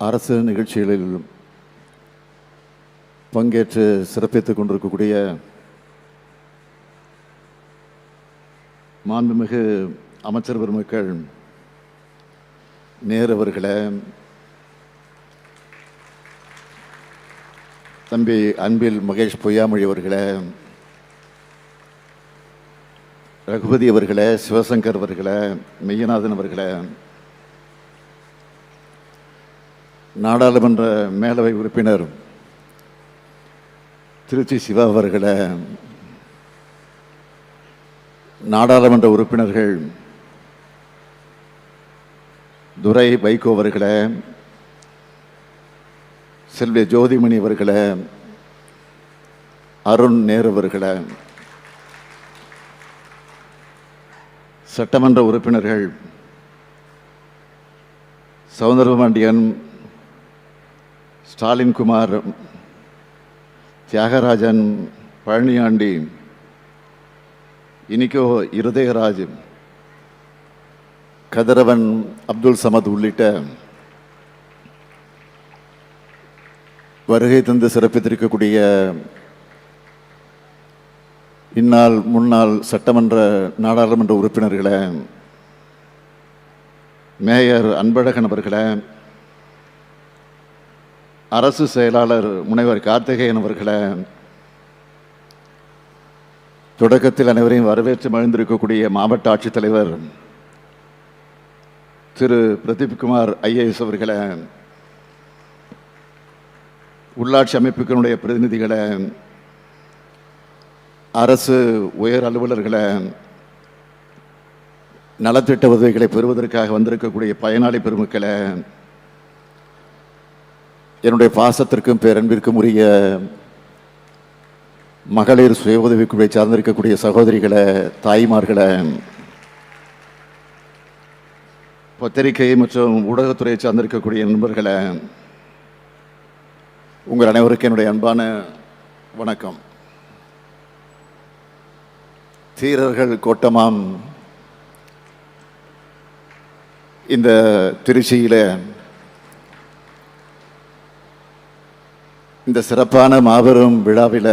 அரசு நிகழ்ச்சிகளில் பங்கேற்று சிறப்பித்துக் கொண்டிருக்கக்கூடிய மாண்புமிகு அமைச்சர் பெருமக்கள் நேரவர்களே தம்பி அன்பில் மகேஷ் பொய்யாமொழி அவர்களே ரகுபதி அவர்களே சிவசங்கர் அவர்களே மெய்யநாதன் அவர்களே நாடாளுமன்ற மேலவை உறுப்பினர் திருச்சி சிவா அவர்களே நாடாளுமன்ற உறுப்பினர்கள் துரை வைகோ அவர்களே செல்வி ஜோதிமணி அவர்களே அருண் நேரு அவர்களை சட்டமன்ற உறுப்பினர்கள் சவுந்தரபாண்டியன் ஸ்டாலின் குமார் தியாகராஜன் பழனியாண்டி இனிக்கோ இருதயராஜ் கதிரவன் அப்துல் சமத் உள்ளிட்ட வருகை தந்து சிறப்பித்திருக்கக்கூடிய இந்நாள் முன்னாள் சட்டமன்ற நாடாளுமன்ற உறுப்பினர்களே மேயர் அன்பழகன் அவர்களே அரசு செயலாளர் முனைவர் கார்த்திகேயன் அவர்களே தொடக்கத்தில் அனைவரையும் வரவேற்று மகிழ்ந்திருக்கக்கூடிய மாவட்ட ஆட்சித்தலைவர் திரு பிரதீப்குமார் ஐஏஎஸ் அவர்களை உள்ளாட்சி அமைப்புகளுடைய பிரதிநிதிகளை அரசு உயர் அலுவலர்களை நலத்திட்ட உதவிகளை பெறுவதற்காக வந்திருக்கக்கூடிய பயனாளி பெருமக்களை என்னுடைய பாசத்திற்கும் பேரன்பிற்கும் உரிய மகளிர் சுய உதவிக்குழுவை சார்ந்திருக்கக்கூடிய சகோதரிகளை தாய்மார்களை பத்திரிகை மற்றும் ஊடகத்துறையை சார்ந்திருக்கக்கூடிய நண்பர்களை உங்கள் அனைவருக்கும் என்னுடைய அன்பான வணக்கம். தீரர்கள் கோட்டமாம். இந்த திருச்சியில் இந்த சிறப்பான மாபெரும் விழாவில்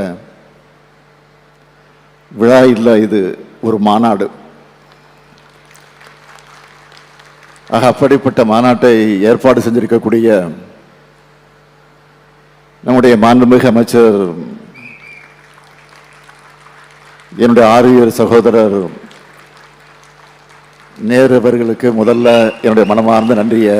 விழா இல்லை இது ஒரு மாநாடு. ஆக அப்படிப்பட்ட மாநாட்டை ஏற்பாடு செஞ்சிருக்கக்கூடிய நம்முடைய மாண்புமிகு அமைச்சர் என்னுடைய ஆரியர் சகோதரர் நேரு அவர்களுக்கு முதல்ல என்னுடைய மனமார்ந்த நன்றியை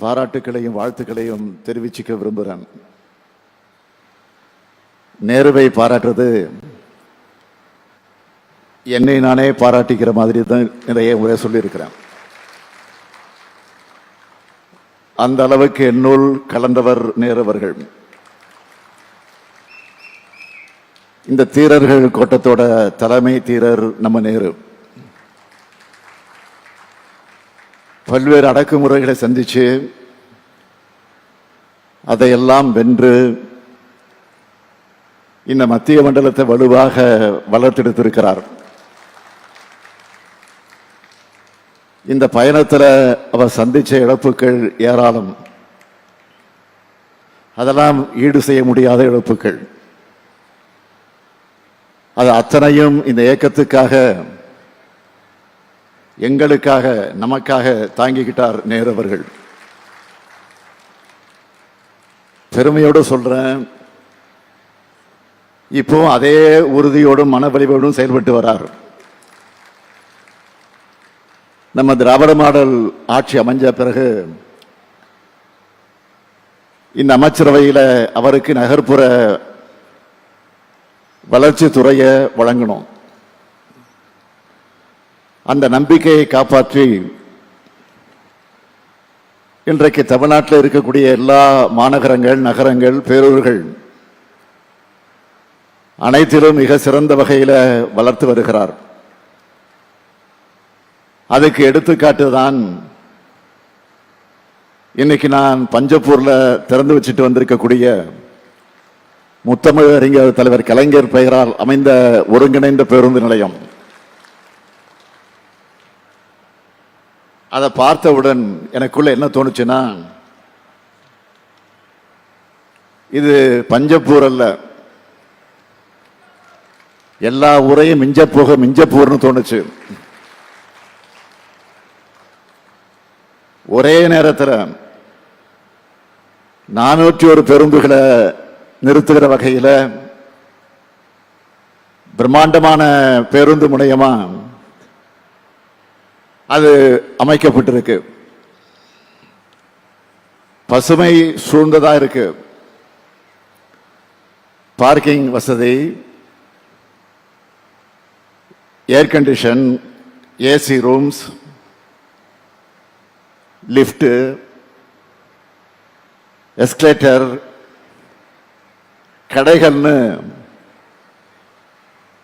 பாராட்டுக்களையும் வாழ்த்துக்களையும் தெரிவிச்சுக்க விரும்புகிறேன். நேருவை பாராட்டுறது என்னை நானே பாராட்டிக்கிற மாதிரி தான் நிறைய முறை சொல்லியிருக்கிறேன். அந்த அளவுக்கு என்னுள் கலந்தவர் நேரவர்கள். இந்த தீரர்கள் கோட்டத்தோட தலைமை தீரர் நம்ம நேரு. பல்வேறு அடக்குமுறைகளை சந்திச்சு அதையெல்லாம் வென்று இந்த மத்திய மண்டலத்தை வலுவாக வளர்த்தெடுத்திருக்கிறார். இந்த பயணத்தில் அவர் சந்தித்த இழப்புகள் ஏராளம். அதெல்லாம் ஈடு செய்ய முடியாத இழப்புகள். அது அத்தனையும் இந்த இயக்கத்துக்காக எங்களுக்காக நமக்காக தாங்கிக்கிட்டார் நேரவர்கள் பெருமையோடு சொல்றேன் இப்போ அதே உறுதியோடும் மனவலிவோடும் செயல்பட்டு வரார். நம்ம திராவிட மாடல் ஆட்சி அமைஞ்ச பிறகு இந்த அமைச்சரவையில் அவருக்கு நகர்ப்புற வளர்ச்சி துறையை வழங்கணும். அந்த நம்பிக்கையை காப்பாற்றி இன்றைக்கு தமிழ்நாட்டில் இருக்கக்கூடிய எல்லா மாநகரங்கள் நகரங்கள் பேரூர்கள் அனைத்திலும் மிக சிறந்த வகையில் வளர்த்து வருகிறார். அதுக்கு எடுத்துக்காட்டு தான் இன்னைக்கு நான் பஞ்சப்பூர்ல திறந்து வச்சுட்டு வந்திருக்கக்கூடிய முத்தமிழ் அறிஞர் தலைவர் கலைஞர் பெயரால் அமைந்த ஒருங்கிணைந்த பேருந்து நிலையம். அதை பார்த்தவுடன் எனக்குள்ள என்ன தோணுச்சுன்னா இது பஞ்சப்பூர் அல்ல. எல்லா ஊரையும் மிஞ்ச போக மிஞ்சப்பூர்னு தோணுச்சு. ஒரே நேரத்தில் நானூற்றி ஒரு பேருந்துகளை நிறுத்துகிற வகையில் பிரம்மாண்டமான பேருந்து முனையமா அது அமைக்கப்பட்டிருக்கு. பசுமை சூழ்ந்ததா இருக்கு. பார்க்கிங் வசதி air condition AC rooms lift escalator கடைகள்னு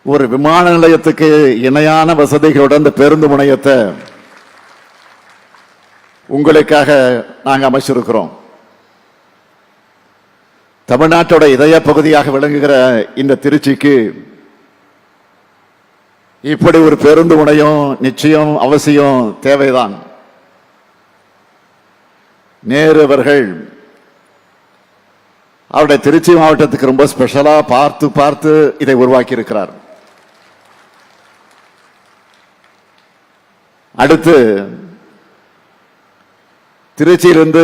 ஒரு விமான நிலையத்துக்கு இணையான வசதிகளோட அந்த பேருந்து முனையத்தை உங்களுக்காக நாங்கள் அமைச்சிருக்கிறோம். தமிழ்நாட்டோட இதய பகுதியாக விளங்குகிற இந்த திருச்சிக்கு இப்படி ஒரு பேருந்து முனையம் நிச்சயம் அவசியம் தேவைதான். நேரு அவர்கள் அவருடைய திருச்சி மாவட்டத்துக்கு ரொம்ப ஸ்பெஷலா பார்த்து பார்த்து இதை உருவாக்கி இருக்கிறார் அடுத்து திருச்சியிலிருந்து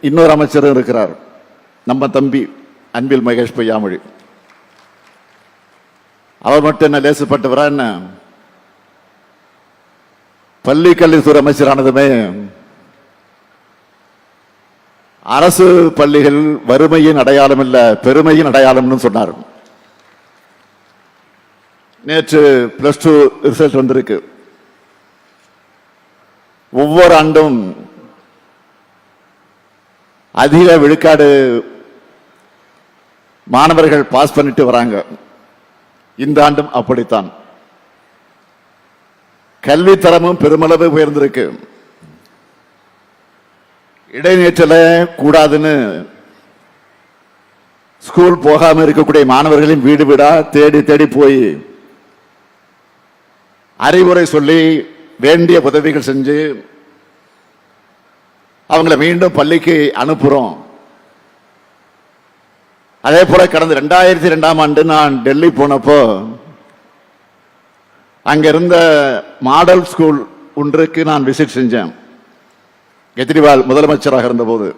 இன்னொரு அமைச்சரும் இருக்கிறார். நம்ம தம்பி அன்பில் மகேஷ் பொய்யாமொழி. அவர் மட்டும் என்ன லேசுப்பட்டவரா என்ன? பள்ளி கல்வித்துறை அமைச்சரானதுமே அரசு பள்ளிகள் வறுமையின் அடையாளம் இல்ல பெருமையின் அடையாளம்னு சொன்னார். நேற்று பிளஸ் டூ ரிசல்ட் வந்திருக்கு. ஒவ்வொரு ஆண்டும் அதிக விழுக்காடு மாணவர்கள் பாஸ் பண்ணிட்டு வராங்க. இந்த ஆண்டும் அப்படித்தான். கல்வி தரமும் பெருமளவு உயர்ந்திருக்கு. இடைநீற்றல கூடாதுன்னு ஸ்கூல் போகாமல் இருக்கக்கூடிய மாணவர்களையும் வீடு வீடா தேடி தேடி போய் அறிவுரை சொல்லி வேண்டிய உதவிகள் செஞ்சு அவங்கள மீண்டும் பள்ளிக்கு அனுப்புகிறோம் அதே போல கடந்த ரெண்டாயிரத்தி ரெண்டாம் ஆண்டு நான் டெல்லி போனப்போ அங்கே இருந்த மாடல் ஸ்கூல் ஒன்றுக்கு நான் விசிட் செஞ்சேன். கெஜ்ரிவால் முதலமைச்சராக இருந்தபோது.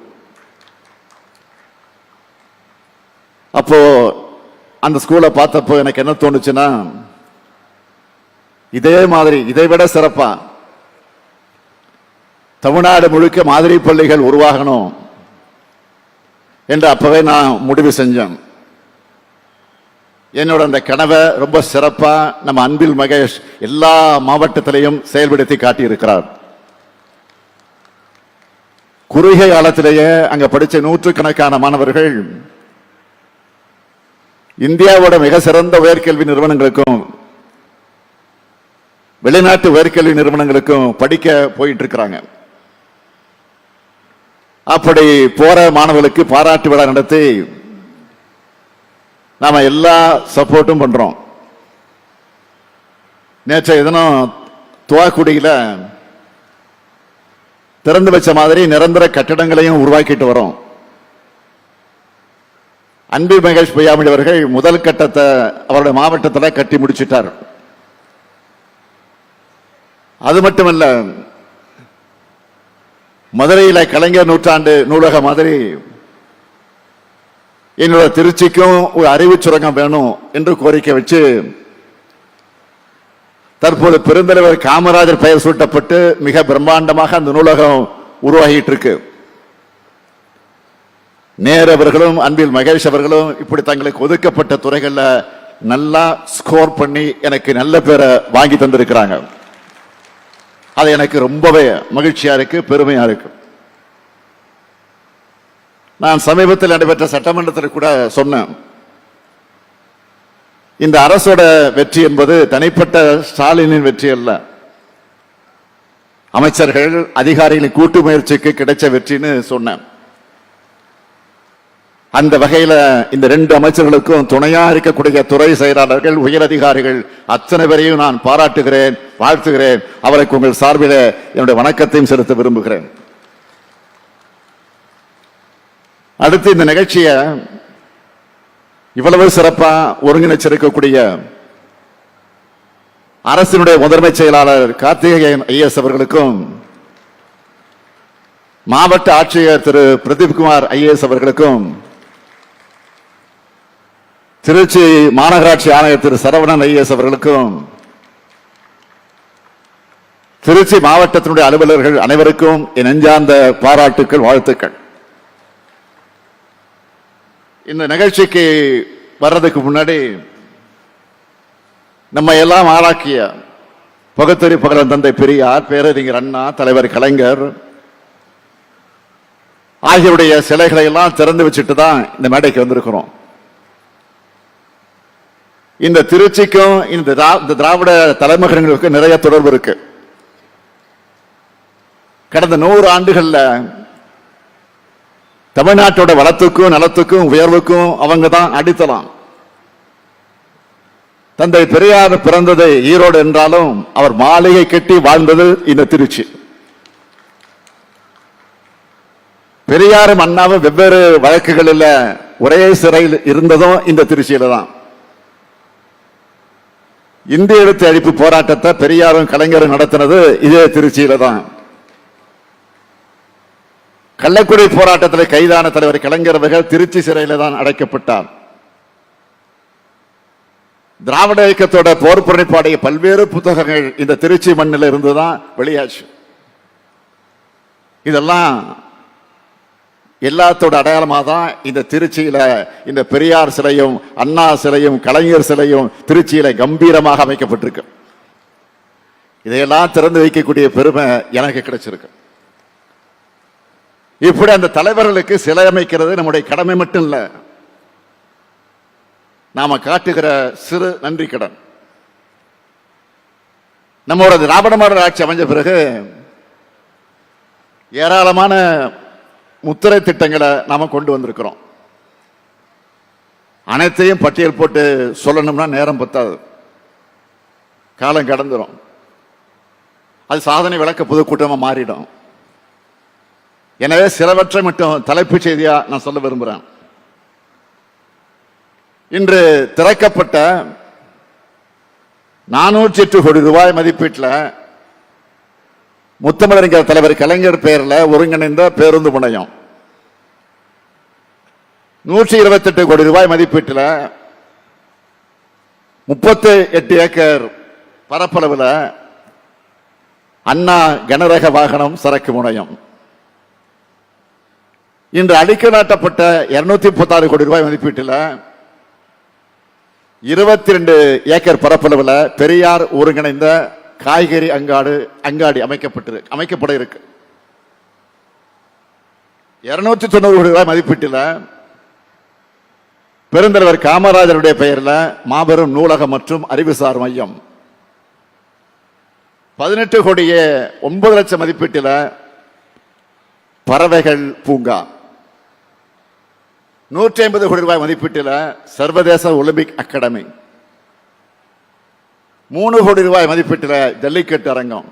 அப்போ அந்த ஸ்கூலை பார்த்தப்போ எனக்கு என்ன தோணுச்சுன்னா இதே மாதிரி இதை விட சிறப்பா தமிழ்நாடு முழுக்க மாதிரி பள்ளிகள் உருவாகணும் என்று அப்பவே நான் முடிவு செஞ்சேன். என்னோட அந்த கனவை ரொம்ப சிறப்பா நம்ம அன்பில் மகேஷ் எல்லா மாவட்டத்திலையும் செயல்படுத்தி காட்டியிருக்கிறார். குறுகிய காலத்திலேயே அங்க படிச்ச நூற்றுக்கணக்கான மாணவர்கள் இந்தியாவோட மிக சிறந்த உயர்கல்வி நிறுவனங்களுக்கும் வெளிநாட்டு உயர்கல்வி நிறுவனங்களுக்கும் படிக்க போயிட்டு இருக்கிறாங்க அப்படி போற மாணவர்களுக்கு பாராட்டு விழா நடத்தி நாம எல்லா சப்போர்ட்டும் பண்றோம். நேற்றைய தினம் துவாக்குடியில் திறந்து வச்ச மாதிரி நிரந்தர கட்டடங்களையும் உருவாக்கிட்டு வரோம். அன்பு மகேஷ் பொய்யாமொழி அவர்கள் முதல் கட்டத்தை அவருடைய மாவட்டத்தில் கட்டி முடிச்சிட்டார். அது மட்டுமல்ல மதுரையில கலைஞர் நூற்றாண்டு நூலக மாதிரி என்னோட திருச்சிக்கும் ஒரு அறிவு சுரங்கம் வேணும் என்று கோரிக்கை வச்சு தற்போது பெருந்தலைவர் காமராஜர் பெயர் சூட்டப்பட்டு மிக பிரம்மாண்டமாக அந்த நூலகம் உருவாகிட்டு இருக்கு நேர் அவர்களும் அன்பில் மகேஷ் அவர்களும் இப்படி தங்களுக்கு ஒதுக்கப்பட்ட துறைகளில் நல்லா ஸ்கோர் பண்ணி எனக்கு நல்ல பேரை வாங்கி தந்திருக்கிறாங்க. அது எனக்கு ரொம்பவே மகிழ்ச்சியா இருக்கு பெருமையா இருக்கு. நான் சமீபத்தில் நடைபெற்ற சட்டமன்றத்தில் கூட சொன்னேன். இந்த அரசோட வெற்றி என்பது தனிப்பட்ட ஸ்டாலினின் வெற்றி அல்ல. அமைச்சர்கள் அதிகாரிகளின் கூட்டு முயற்சிக்கு கிடைச்ச வெற்றின்னு சொன்னேன். அந்த வகையில இந்த ரெண்டு அமைச்சர்களுக்கும் துணையா இருக்கக்கூடிய துறை செயலாளர்கள் உயரதிகாரிகள் அத்தனை பேரையும் நான் பாராட்டுகிறேன் வாழ்த்துகிறேன். அவருக்கு உங்கள் சார்பில் என்னுடைய வணக்கத்தையும் செலுத்த விரும்புகிறேன். அடுத்து இந்த நிகழ்ச்சியை இவ்வளவு சிறப்பா ஒருங்கிணைச்சிருக்கக்கூடிய அரசினுடைய முதன்மை செயலாளர் கார்த்திகேயன் ஐஎஸ் அவர்களுக்கும் மாவட்ட ஆட்சியர் திரு பிரதீப்குமார் ஐஏஎஸ் அவர்களுக்கும் திருச்சி மாநகராட்சி ஆணையர் திரு சரவணன் ஐஏஎஸ் அவர்களுக்கும் திருச்சி மாவட்டத்தினுடைய அலுவலர்கள் அனைவருக்கும் என் நெஞ்சார்ந்த பாராட்டுக்கள் வாழ்த்துக்கள். இந்த நிகழ்ச்சிக்கு வர்றதுக்கு முன்னாடி நம்ம எல்லாம் ஆளாக்கிய பகுத்தறி பகலன் தந்தை பெரியார் பேரறிஞர் அண்ணா தலைவர் கலைஞர் ஆகியோருடைய சிலைகளை எல்லாம் திறந்து வச்சுட்டு தான் இந்த மேடைக்கு வந்திருக்கிறோம். இந்த திருச்சிக்கும் இந்த திரா- இந்த திராவிட தலைமகங்களுக்கும் நிறைய தொடர்பு இருக்கு. கடந்த நூறு ஆண்டுகளில் தமிழ்நாட்டோட வளத்துக்கும் நலத்துக்கும் உயர்வுக்கும் அவங்க தான் அடித்தலாம் தந்தை பெரியார் பிறந்தது ஈரோடு என்றாலும் அவர் மாளிகை கட்டி வாழ்ந்தது இந்த திருச்சி. பெரியாரும் அண்ணாவும் வெவ்வேறு வழக்குகளில் ஒரே சிறையில் இருந்ததும் இந்த திருச்சியில தான். இந்திய எழுத்து அழிப்பு போராட்டத்தை பெரியாரும் கலைஞரும் நடத்தினது இதே திருச்சியில தான். கள்ளக்குடி போராட்டத்தில் கைதான தலைவர் கலைஞர் அவர்கள் திருச்சி சிறையில் தான் அடைக்கப்பட்டார். திராவிட இயக்கத்தோட போர் புறப்பாடைய பல்வேறு புத்தகங்கள் இந்த திருச்சி மண்ணில் இருந்துதான் வெளியாச்சு. இதெல்லாம் எல்லாத்தோட அடையாளமாக தான் இந்த திருச்சியில இந்த பெரியார் சிலையும் அண்ணா சிலையும் கலைஞர் சிலையும் திருச்சியில கம்பீரமாக அமைக்கப்பட்டிருக்கு. இதையெல்லாம் திறந்து வைக்கக்கூடிய பெருமை எனக்கு கிடைச்சிருக்கு. இப்படி அந்த தலைவர்களுக்கு சிலை அமைக்கிறது நம்முடைய கடமை மட்டும் இல்ல. நாம காட்டுகிற சிறு நன்றி கடன். நம்மளோட திராவிட மாடல் ஆட்சி அமைஞ்ச பிறகு ஏராளமான முத்திரை திட்டங்களை நாம கொண்டு வந்திருக்கிறோம். அனைத்தையும் பட்டியல் போட்டு சொல்லணும்னா நேரம் பத்தாது. காலம் கடந்துடும் அது சாதனை விளக்க புதுக்கூட்டமாக மாறிடும். எனவே சிலவற்றை மட்டும் தலைப்புச் செய்தியாக நான் சொல்ல விரும்புகிறேன் இன்று திறக்கப்பட்ட நானூற்றி எட்டு கோடி ரூபாய் மதிப்பீட்டில் முத்தமிழறிஞர் தலைவர் கலைஞர் பெயரில் ஒருங்கிணைந்த பேருந்து முனையம். நூற்றி இருபத்தெட்டு கோடி ரூபாய் மதிப்பீட்டில் முப்பத்தி எட்டு ஏக்கர் பரப்பளவில் அண்ணா கனரக வாகனம் சரக்கு முனையம். இன்று அடிக்கல் நாட்டப்பட்ட இருநூத்தி முப்பத்தாறு கோடி ரூபாய் மதிப்பீட்டில் இருபத்தி ரெண்டு ஏக்கர் பரப்பளவில் பெரியார் ஒருங்கிணைந்த காய்கறி அங்காடு அங்காடி அமைக்கப்பட்டு அமைக்கப்பட இருக்கு. இருநூற்றி தொண்ணூறு கோடி ரூபாய் மதிப்பீட்டில் பெருந்தலைவர் காமராஜருடைய பெயரில் மாபெரும் நூலகம் மற்றும் அறிவுசார் மையம். பதினெட்டு கோடியே ஒன்பது லட்சம் மதிப்பீட்டில் பறவைகள் பூங்கா. நூற்றி ஐம்பது கோடி ரூபாய் மதிப்பீட்டில் சர்வதேச ஒலிம்பிக் அகாடமி. மூணு கோடி ரூபாய் மதிப்பீட்டில் ஜல்லிக்கட்டு அரங்கம்.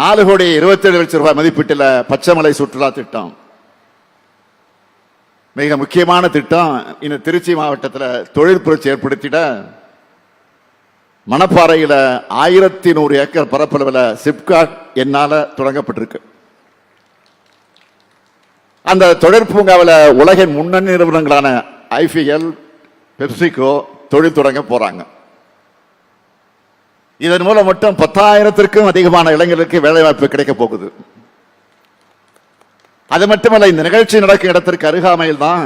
நாலு கோடி இருபத்தேழு லட்சம் ரூபாய் மதிப்பீட்டில் பச்சைமலை சுற்றுலா திட்டம். மிக முக்கியமான திட்டம் இந்த திருச்சி மாவட்டத்தில் தொழில் புரட்சி ஏற்படுத்திட மணப்பாறையில் ஆயிரத்தி நூறு ஏக்கர் பரப்பளவில் சிப்காட் என்னால் தொடங்கப்பட்டிருக்கு. அந்த தொழிற்பூங்காவில் உலகின் முன்னணி நிறுவனங்களான ஐபிஎல் பெப்சிகோ தொழில் தொடங்க போகிறாங்க இதன் மூலம் மட்டும் பத்தாயிரத்திற்கும் அதிகமான இளைஞர்களுக்கு வேலைவாய்ப்பு கிடைக்க போகுது. அது மட்டுமல்ல இந்த நிகழ்ச்சி நடக்கும் இடத்திற்கு அருகாமையில் தான்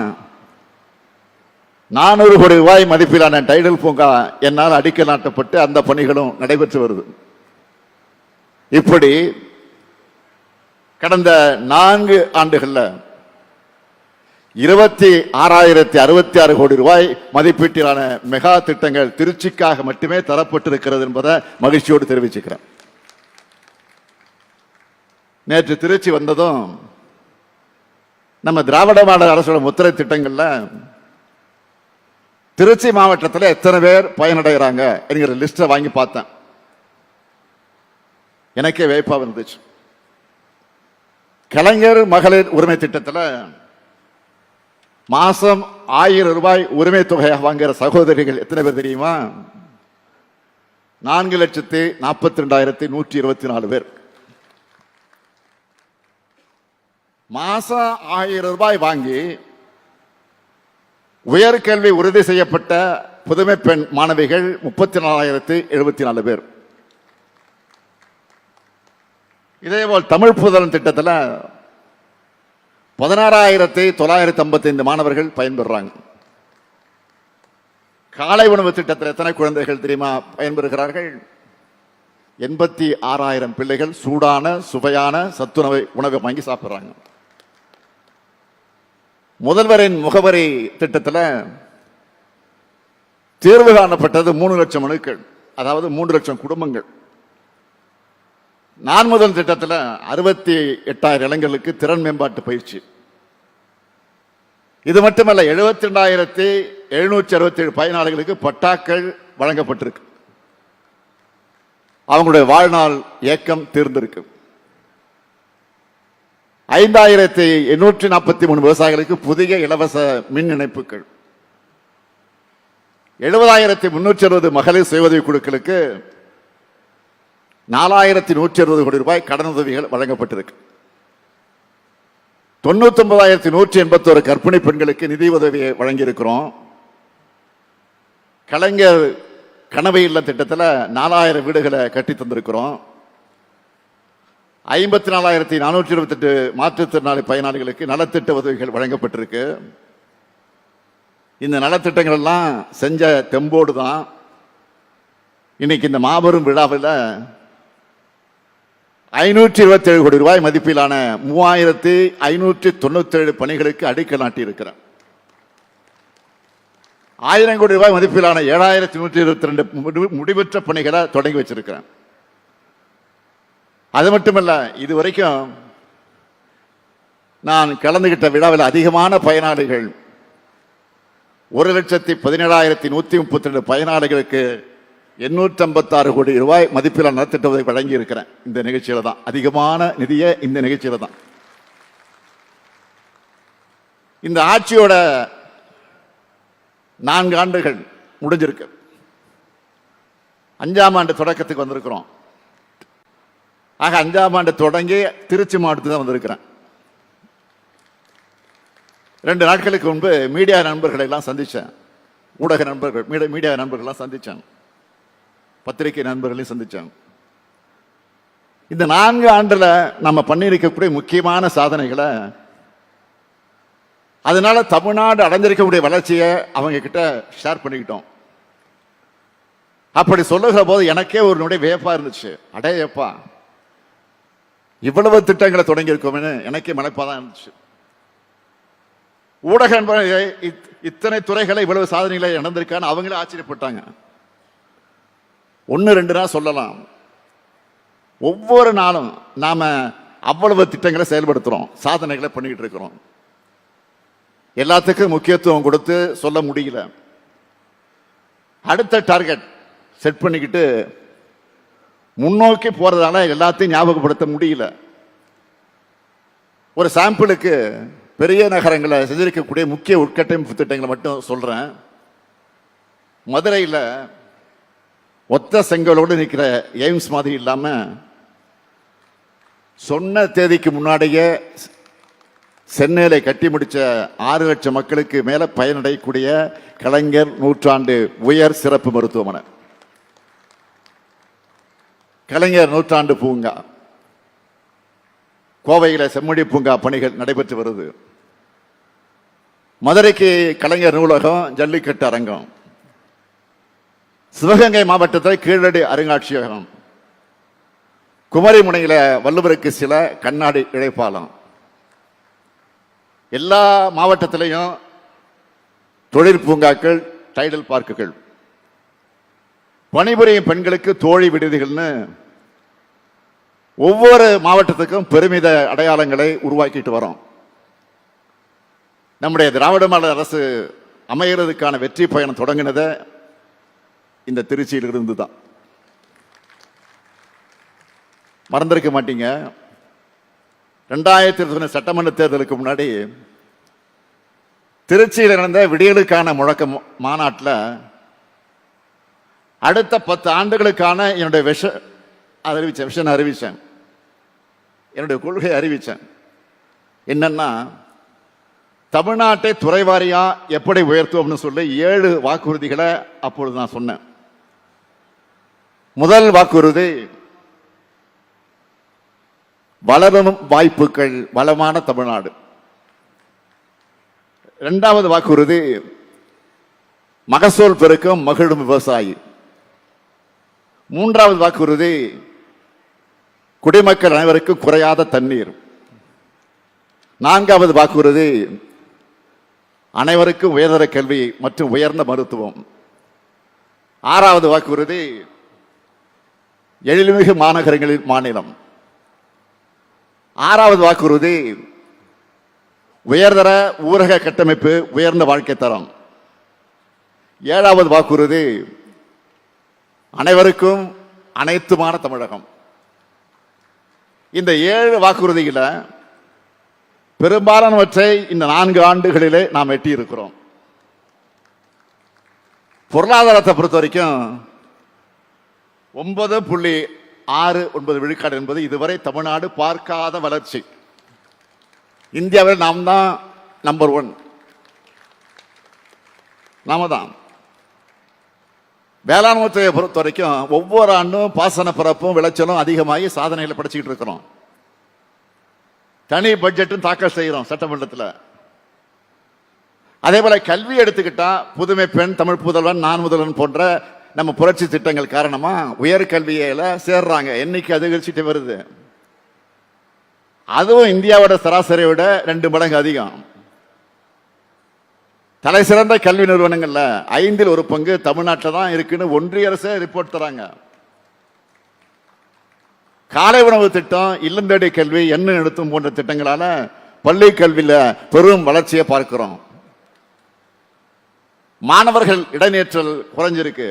நானூறு கோடி ரூபாய் மதிப்பிலான டைடல் பூங்கா என்னால் அடிக்கல் நாட்டப்பட்டு அந்த பணிகளும் நடைபெற்று வருது. இப்படி கடந்த நான்கு ஆண்டுகளில் இருபத்தி ஆறாயிரத்தி அறுபத்தி ஆறு கோடி ரூபாய் மதிப்பீட்டிலான மெகா திட்டங்கள் திருச்சிக்காக மட்டுமே தரப்பட்டிருக்கிறது என்பதை மகிழ்ச்சியோடு தெரிவிச்சுக்கிறேன். நேற்று திருச்சி வந்ததும் நம்ம திராவிட மாடல் அரசோட முத்திரை திட்டங்கள்ல திருச்சி மாவட்டத்தில் எத்தனை பேர் பயனடைகிறாங்க என்கிற லிஸ்ட்டை வாங்கி பார்த்தேன். எனக்கே வேப்பா இருந்துச்சு கலைஞர் மகளிர் உரிமை திட்டத்தில் மாசம் ஆயிரம் ரூபாய் உரிமை தொகையாக வாங்குகிற சகோதரிகள் எத்தனை பேர் தெரியுமா? நான்கு லட்சத்தி நாற்பத்தி ரெண்டாயிரத்தி நூற்றி இருபத்தி நாலு பேர். மாசம் ஆயிரம் ரூபாய் வாங்கி உயர்கல்வி உறுதி செய்யப்பட்ட புதுமை பெண் மாணவிகள் முப்பத்தி நாலாயிரத்தி எழுபத்தி நாலு பேர். இதேபோல் தமிழ் புதலன் திட்டத்தில் பதினாறாயிரத்தி தொள்ளாயிரத்தி ஐம்பத்தைந்து மாணவர்கள் பயன்பெறுறாங்க. காலை உணவு திட்டத்தில் எத்தனை குழந்தைகள் தெரியுமா? பயன்பெறுகிறார்கள். எண்பத்தி ஆறாயிரம் பிள்ளைகள் சூடான சுவையான சத்துணவை உணவை வாங்கி சாப்பிட்றாங்க. முதல்வரின் முகவரி திட்டத்தில் தேர்வு காணப்பட்டது மூணு லட்சம் மனுக்கள் அதாவது மூன்று லட்சம் குடும்பங்கள். நான் முதல் திட்டத்தில் அறுபத்தி எட்டாயிரம் இளைஞர்களுக்கு திறன் மேம்பாட்டு பயிற்சி. இது மட்டுமல்ல எழுபத்தி ரெண்டாயிரத்தி எழுநூற்றி அறுபத்தி ஏழு பயனாளிகளுக்கு பட்டாக்கள் வழங்கப்பட்டிருக்கு. அவங்களுடைய வாழ்நாள் ஏக்கம் தீர்ந்திருக்கு. ஐந்தாயிரத்தி எண்ணூற்றி நாற்பத்தி மூணு விவசாயிகளுக்கு புதிய இலவச மின் இணைப்புகள். எழுபதாயிரத்தி முன்னூற்றி அறுபது மகளிர் சுய உதவி குழுக்களுக்கு நாலாயிரத்தி நூற்றி அறுபது கோடி ரூபாய் கடனுதவிகள் வழங்கப்பட்டிருக்கு. தொண்ணூத்தொன்பதாயிரத்தி நூற்றி எண்பத்தோரு கர்ப்பிணி பெண்களுக்கு நிதி உதவியை வழங்கியிருக்கிறோம். கலைஞர் கனவை இல்ல திட்டத்தில் நாலாயிரம் வீடுகளை கட்டி தந்திருக்கிறோம். ஐம்பத்தி நாலாயிரத்தி நானூற்றி இருபத்தெட்டு மாற்றுத்திறனாளி பயனாளிகளுக்கு நலத்திட்ட உதவிகள் வழங்கப்பட்டிருக்கு. இந்த நலத்திட்டங்கள் எல்லாம் செஞ்ச தெம்போடு தான். இன்னைக்கு இந்த மாபெரும் விழாவில் ஐநூற்றி இருபத்தி ஏழு கோடி ரூபாய் மதிப்பிலான மூவாயிரத்தி ஐநூற்றி தொண்ணூத்தி ஏழு பணிகளுக்கு அடிக்கல் நாட்டி ஆயிரம் கோடி ரூபாய் மதிப்பிலான ஏழாயிரத்தி நூற்றி இருபத்தி ரெண்டு முடிவற்ற பணிகளை தொடங்கி வச்சிருக்கிறேன் அது மட்டுமல்ல இது வரைக்கும் நான் கலந்துகிட்ட விழாவில் அதிகமான பயனாளிகள் ஒரு லட்சத்தி பதினேழாயிரத்தி நூற்றி முப்பத்தி ரெண்டு பயனாளிகளுக்கு எண்ணூற்றி ஐம்பத்தாறு கோடி ரூபாய் மதிப்பிலான நலத்திட்ட உதவி வழங்கி இருக்கிறேன் இந்த நிகழ்ச்சியில தான். அதிகமான நிதியை இந்த நிகழ்ச்சியில தான். இந்த ஆட்சியோட நான்கு ஆண்டுகள் முடிஞ்சிருக்கு. அஞ்சாம் ஆண்டு தொடக்கத்துக்கு வந்திருக்கிறோம். ஆக அஞ்சாம் ஆண்டு தொடங்கி திருச்சி மாவட்டத்துக்கு தான் வந்திருக்கிறேன். ரெண்டு நாட்களுக்கு முன்பு மீடியா நண்பர்களை எல்லாம் சந்திச்சேன். ஊடக நண்பர்கள் மீடியா நண்பர்கள்லாம் சந்தித்தேன் பத்திரிகை நண்பர்களையும் சந்தித்தாங்க இந்த நான்கு ஆண்டுல நம்ம பண்ணியிருக்கக்கூடிய முக்கியமான சாதனைகளை அதனால தமிழ்நாடு அடைஞ்சிருக்கக்கூடிய வளர்ச்சியை அவங்க கிட்ட ஷேர் பண்ணிக்கிட்டோம். அப்படி சொல்லுகிற போது எனக்கே ஒரு நொடி வியப்பா இருந்துச்சு. அடையப்பா இவ்வளவு திட்டங்களை தொடங்கி இருக்கோம்னு எனக்கே மலைப்பா தான் இருந்துச்சு. ஊடக இத்- இத்தனை துறைகளை இவ்வளவு சாதனைகளை நடந்திருக்கான்னு அவங்களே ஆச்சரியப்பட்டாங்க. ஒன்று ரெண்டு நாள் சொல்லலாம். ஒவ்வொரு நாளும் நாம் அவ்வளவு திட்டங்களை செயல்படுத்துகிறோம் சாதனைகளை பண்ணிக்கிட்டு இருக்கிறோம். எல்லாத்துக்கும் முக்கியத்துவம் கொடுத்து சொல்ல முடியல. அடுத்த டார்கெட் செட் பண்ணிக்கிட்டு முன்னோக்கி போகிறதால எல்லாத்தையும் ஞாபகப்படுத்த முடியல. ஒரு சாம்பிளுக்கு பெரிய நகரங்களை செஞ்சிருக்கக்கூடிய முக்கிய உட்கட்டமைப்பு திட்டங்களை மட்டும் சொல்கிறேன் மதுரையில் ஒத்த செங்கலோடு நிற்கிற எய்ம்ஸ் மாதிரி இல்லாமல் சொன்ன தேதிக்கு முன்னாடியே சென்னையில் கட்டி முடித்த ஆறு லட்சம் மக்களுக்கு மேலே பயனடையக்கூடிய கலைஞர் நூற்றாண்டு உயர் சிறப்பு மருத்துவமனை. கலைஞர் நூற்றாண்டு பூங்கா. கோவையில் செம்மொழி பூங்கா பணிகள் நடைபெற்று வருது. மதுரைக்கு கலைஞர் நூலகம் ஜல்லிக்கட்டு அரங்கம். சிவகங்கை மாவட்டத்தில் கீழடி அருங்காட்சியகம். குமரிமுனையில் வள்ளுவருக்கு சில கண்ணாடி இழைப்பாலம் எல்லா மாவட்டத்திலையும் தொழில் பூங்காக்கள் டைடல் பார்க்குகள். பணிபுரியும் பெண்களுக்கு தோழி விடுதிகள்னு ஒவ்வொரு மாவட்டத்துக்கும் பெருமித அடையாளங்களை உருவாக்கிட்டு வரோம். நம்முடைய திராவிட மாநில அரசு அமைகிறதுக்கான வெற்றி பயணம் தொடங்கினதை இந்த திருச்சியிலிருந்து தான். மறந்திருக்க மாட்டீங்க. ரெண்டாயிரத்தி இருபத்தி சட்டமன்ற தேர்தலுக்கு முன்னாடி திருச்சியில் நடந்த விடியலுக்கான முழக்க மாநாட்டில் அடுத்த பத்து ஆண்டுகளுக்கான என்னுடைய விஷ அறிவித்தேன் விஷன் அறிவித்தேன் என்னுடைய கொள்கை அறிவித்தேன் என்னன்னா தமிழ்நாட்டை துறைவாரியாக எப்படி உயர்த்துவோம்னு சொல்லி ஏழு வாக்குறுதிகளை அப்பொழுது நான் சொன்னேன். முதல் வாக்குறுதி. வளரும் வாய்ப்புகள் வளமான தமிழ்நாடு. இரண்டாவது வாக்குறுதி மகசூல் பெருக்கம் மகிழும் விவசாயி. மூன்றாவது வாக்குறுதி குடிமக்கள் அனைவருக்கும் குறையாத தண்ணீர். நான்காவது வாக்குறுதி அனைவருக்கும் உயர்தர கல்வி மற்றும் உயர்ந்த மருத்துவம். ஆறாவது வாக்குறுதி எழில்மிகு மாநகரங்களின் மாநிலம். ஆறாவது வாக்குறுதி உயர்தர ஊரக கட்டமைப்பு உயர்ந்த வாழ்க்கை தரம். ஏழாவது வாக்குறுதி அனைவருக்கும் அனைத்துமான தமிழகம். இந்த ஏழு வாக்குறுதியில் பெரும்பாலானவற்றை இந்த நான்கு ஆண்டுகளிலே நாம் எட்டியிருக்கிறோம். பொருளாதாரத்தை பொறுத்த வரைக்கும் ஒன்பது புள்ளி ஆறு ஒன்பது விழுக்காடு என்பது இதுவரை தமிழ்நாடு பார்க்காத வளர்ச்சி. இந்தியாவில் நாம் தான் நம்பர் ஒன் நாம தான் வேளாண் துறையை பொறுத்த வரைக்கும் ஒவ்வொரு ஆண்டும் பாசன பிறப்பும் விளைச்சலும் அதிகமாகி சாதனைகளை படைச்சிக்கிட்டு இருக்கிறோம். தனி பட்ஜெட்டும் தாக்கல் செய்கிறோம் சட்டமன்றத்தில். அதே போல கல்வி எடுத்துக்கிட்டா புதுமை பெண் தமிழ் புதல்வன் நான் முதல்வன் போன்ற நம்ம புரட்சி திட்டங்கள் காரணமாக உயர்கல்வியில் சேர்றாங்க. எண்ணிக்கை அதிகரிச்சுட்டு வருது? அதுவும் இந்தியாவோட சராசரியை விட ரெண்டு மடங்கு அதிகம். தலை சிறந்த கல்வி நிறுவனங்களில் ஐந்தில் ஒரு பங்கு தமிழ்நாட்டில் தான் இருக்குன்னு ஒன்றிய அரசே ரிப்போர்ட் தராங்க. காலை உணவு திட்டம் இல்லம் தேடி கல்வி எண்ணெய் நடத்தும் போன்ற திட்டங்களால பள்ளி கல்வியில் பெரும் வளர்ச்சியை பார்க்கிறோம். மாணவர்கள் இடைநேற்றல் குறைஞ்சிருக்கு.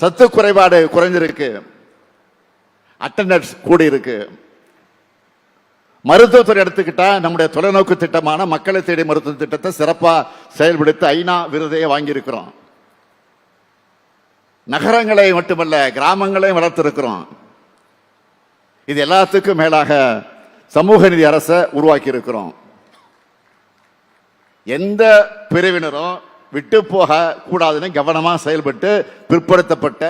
சத்து குறைபாடு குறைஞ்சிருக்கு. அட்டண்டன்ஸ் கூடி இருக்கு மருத்துவத்துறை எடுத்துக்கிட்டா நம்முடைய தொலைநோக்கு திட்டமான மக்களை தேடி மருத்துவ திட்டத்தை சிறப்பா செயல்படுத்தி ஐநா விருதையை வாங்கியிருக்கிறோம். நகரங்களை மட்டுமல்ல கிராமங்களையும் வளர்த்திருக்கிறோம். இது எல்லாத்துக்கும் மேலாக சமூக நிதி அரசை உருவாக்கி இருக்கிறோம் எந்த பிரிவினரும் விட்டு போக கூடாதுன்னு கவனமாக செயல்பட்டு பிற்படுத்தப்பட்ட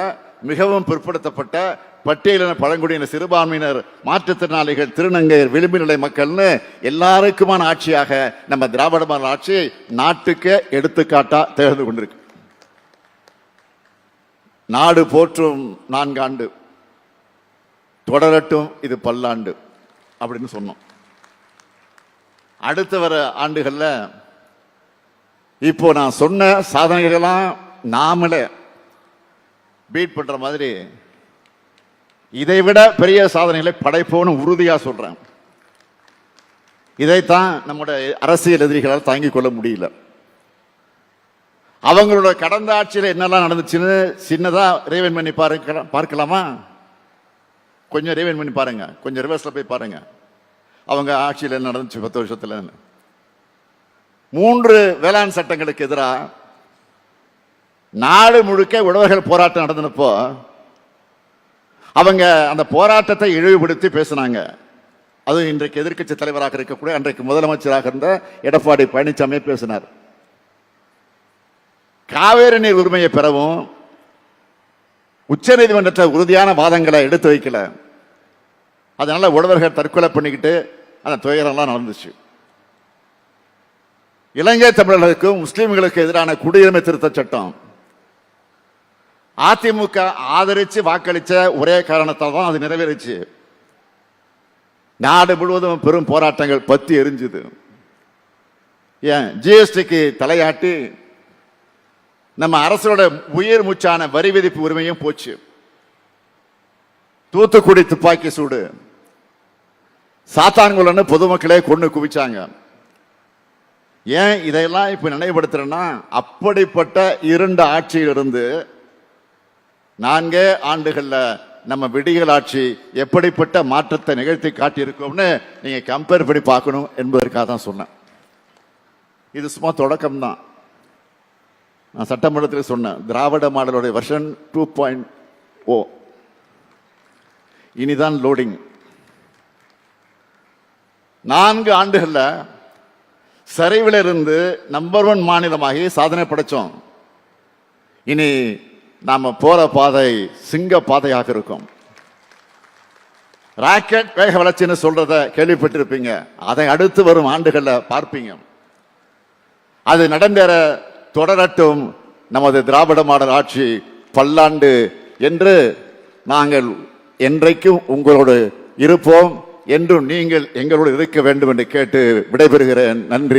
மிகவும் பிற்படுத்தப்பட்ட பட்டியலின பழங்குடியினர் சிறுபான்மையினர் மாற்றுத்திறனாளிகள் திருநங்கையர் விளிம்பு நிலை மக்கள்னு எல்லாருக்குமான ஆட்சியாக நம்ம திராவிட மாடல் ஆட்சி நாட்டுக்கு எடுத்துக்காட்டா திகழ்ந்து கொண்டிருக்கு. நாடு போற்றும் நான்காண்டு தொடரட்டும் இது பல்லாண்டு அப்படின்னு சொன்னோம். அடுத்த வர ஆண்டுகளில் இப்போ நான் சொன்ன சாதனைகளெல்லாம் நாமளே பீட் பண்ற மாதிரி இதை விட பெரிய சாதனைகளை படைப்போன்னு உறுதியா சொல்றேன். இதைத்தான் நம்முடைய அரசியல் எதிரிகளால் தாங்கிக் கொள்ள முடியல. அவங்களோட கடந்த ஆட்சியில் என்னெல்லாம் நடந்துச்சுன்னு சின்னதா ரீவன் பண்ணி பாருங்க பார்க்கலாமா? கொஞ்சம் ரீவன் பண்ணி பாருங்க. கொஞ்சம் ரிவர்ஸ்ல போய் பாருங்க. அவங்க ஆட்சியில் என்ன நடந்துச்சு பத்து வருஷத்துல மூன்று வேளாண் சட்டங்களுக்கு எதிராக நாடு முழுக்க உழவர்கள் போராட்டம் நடந்தனப்போ அவங்க அந்த போராட்டத்தை இழிவுபடுத்தி பேசினாங்க. அது இன்றைக்கு எதிர்க்கட்சி தலைவராக இருக்கக்கூடிய அன்றைக்கு முதலமைச்சராக இருந்த எடப்பாடி பழனிசாமி பேசினார். காவேரி நீர் உரிமையை பெறவும் உச்ச நீதிமன்றத்தில் உறுதியான வாதங்களை எடுத்து வைக்கல. அதனால உழவர்கள் தற்கொலை பண்ணிக்கிட்டு அந்த துயரம்லாம் நடந்துச்சு. இலங்கை தமிழர்களுக்கும் முஸ்லீம்களுக்கு எதிரான குடியுரிமை திருத்த சட்டம். அதிமுக ஆதரிச்சு வாக்களிச்ச ஒரே காரணத்தால் தான் அது நிறைவேறிச்சு. நாடு முழுவதும் பெரும் போராட்டங்கள் பத்தி எரிஞ்சுது. ஏன்? ஜிஎஸ்டிக்கு தலையாட்டி நம்ம அரசோட உயிர் மூச்சான வரி விதிப்பு உரிமையும் போச்சு. தூத்துக்குடி துப்பாக்கி சூடு. சாத்தான்குளன்னு பொதுமக்களே கொண்டு குவிச்சாங்க. ஏன் இதையெல்லாம் இப்ப நினைவுபடுத்துறேன்னா அப்படிப்பட்ட இரண்டு ஆட்சியிலிருந்து நான்கே ஆண்டுகள்ல நம்ம விடிகள் ஆட்சி எப்படிப்பட்ட மாற்றத்தை நிகழ்த்தி காட்டியிருக்கோம்னு நீங்க கம்பேர் பண்ணி பார்க்கணும் என்பதற்காக தான் சொன்னேன். இது சும்மா தொடக்கம் தான் நான் சட்டமன்றத்தில் சொன்னேன் திராவிட மாடலுடைய வெர்ஷன் டூ பாயிண்ட் ஓ இனிதான் லோடிங் நான்கு ஆண்டுகளில் சரிவில் இருந்து நம்பர் ஒன் மாநிலமாகி சாதனை படைச்சோம். இனி நாம போற பாதை சிங்க பாதையாக இருக்கும். ராக்கெட் வேக வளர்ச்சின்னு சொல்றத கேள்விப்பட்டிருப்பீங்க. அதை அடுத்து வரும் ஆண்டுகளில் பார்ப்பீங்க. அது நடந்தேற தொடரட்டும் நமது திராவிட மாடல் ஆட்சி பல்லாண்டு என்று நாங்கள் என்றைக்கும் உங்களோடு இருப்போம். என்றும் நீங்கள் எங்களோடு இருக்க வேண்டும் என்று கேட்டு விடைபெறுகிறேன். நன்றி.